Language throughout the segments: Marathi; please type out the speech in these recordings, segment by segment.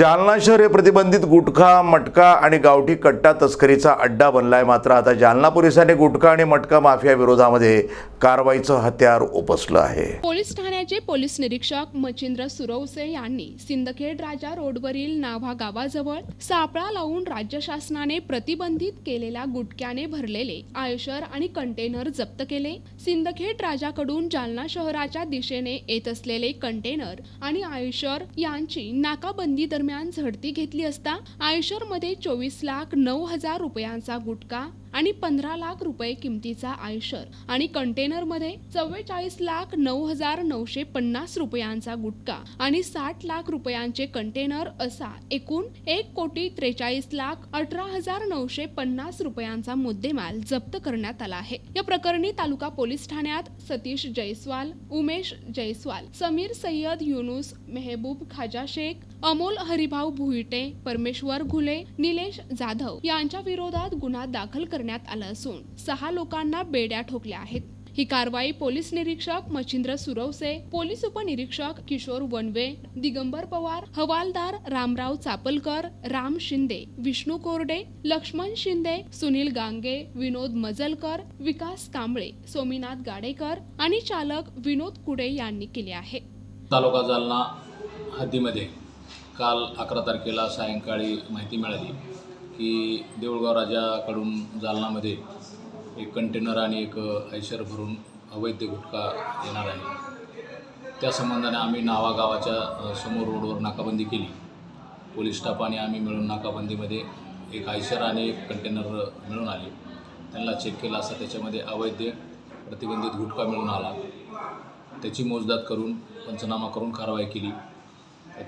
जालना शहर हे प्रतिबंधित गुटखा मटका आणि गावठी कट्टा तस्करीचा अड्डा बनलाय. मात्र आता जालना पोलिसांनी गुटखा आणि मटका माफिया विरोधामध्ये कारवाईचं हत्यार उपसलं आहे. पोलीस ठाण्याचे पोलीस निरीक्षक मच्छिंद्र सुरवसे यांनी सिंदखेड राजा रोडवरील नाव्हा गावाजवळ सापळा लावून राज्य शासनाने प्रतिबंधित केलेल्या गुटक्याने भरलेले आयशर आणि कंटेनर जप्त केले. सिंदखेड राजाकडून जालना शहराच्या दिशेने येत असलेले कंटेनर आणि आयशर यांची नाकाबंदी दरम्यान झडती घेतली असता आयशरमध्ये चोवीस लाख नऊ हजार रुपयांचा गुटखा आणि पंधरा लाख रुपये किमतीचा आयशर आणि कंटेनरमध्ये चव्वेचाळीस लाख नऊ हजार नऊशे पन्नास रुपयांचा गुटखा आणि साठ लाख रुपयांचे कंटेनर असा एकूण एक कोटी त्रेचाळीस लाख अठरा हजार नऊशे पन्नास रुपयांचा मुद्देमाल जप्त करण्यात आला आहे. या प्रकरणी तालुका पोलीस ठाण्यात सतीश जयस्वाल उमेश जयस्वाल समीर सय्यद युनुस मेहबूब खाजा शेख अमोल हरिभाऊ भुईटे परमेश्वर घुले निलेश जाधव यांच्या विरोधात गुन्हा दाखल कर करण्यात आलं असून सहा लोकांना बेड्या ठोकल्या आहेत. ही कारवाई पोलीस निरीक्षक मच्छिंद्र सुरवसे पोलीस उपनिरीक्षक किशोर वनवे दिगंबर पवार हवालदार रामराव चापलकर राम शिंदे विष्णू कोरडे लक्ष्मण शिंदे सुनील गांगे विनोद मजलकर विकास कांबळे सोमीनाथ गाडेकर आणि चालक विनोद कुडे यांनी केले आहे. तालुका जालना हद्दीमध्ये काल अकरा तारखेला सायंकाळी माहिती मिळाली. की देऊळगाव राजाकडून जालनामध्ये एक कंटेनर आणि एक ऐशर भरून अवैध गुटखा येणार आहे. त्या संबंधाने आम्ही नावा गावाच्या समोर रोडवर नाकाबंदी केली. पोलीस स्टाफ आणि आम्ही मिळून नाकाबंदीमध्ये एक आयशर आणि एक कंटेनर मिळून आले. त्यांना चेक केला असता त्याच्यामध्ये अवैध प्रतिबंधित गुटखा मिळून आला. त्याची मोजदाद करून पंचनामा करून कारवाई केली.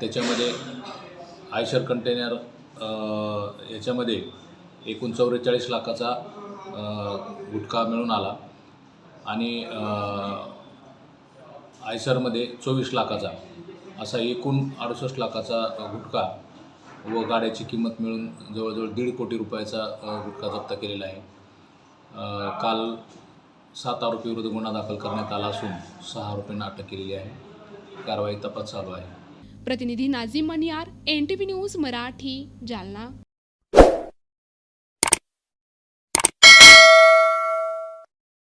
त्याच्यामध्ये आयशर कंटेनर याच्यामध्ये एकूण चौवेचाळीस लाखाचा गुटखा मिळून आला. आणि आयसरमध्ये चोवीस लाखाचा असा एकूण अडुसष्ट लाखाचा गुटखा व गाड्याची किंमत मिळून जवळजवळ दीड कोटी रुपयाचा गुटखा जप्त केलेला आहे. काल सात आरोपीविरुद्ध गुन्हा दाखल करण्यात आला असून सहा आरोपींना अटक केलेली आहे. कारवाई तपास चालू आहे. प्रतिनिधी Nazim Maniyar N T V news Marathi Jalna.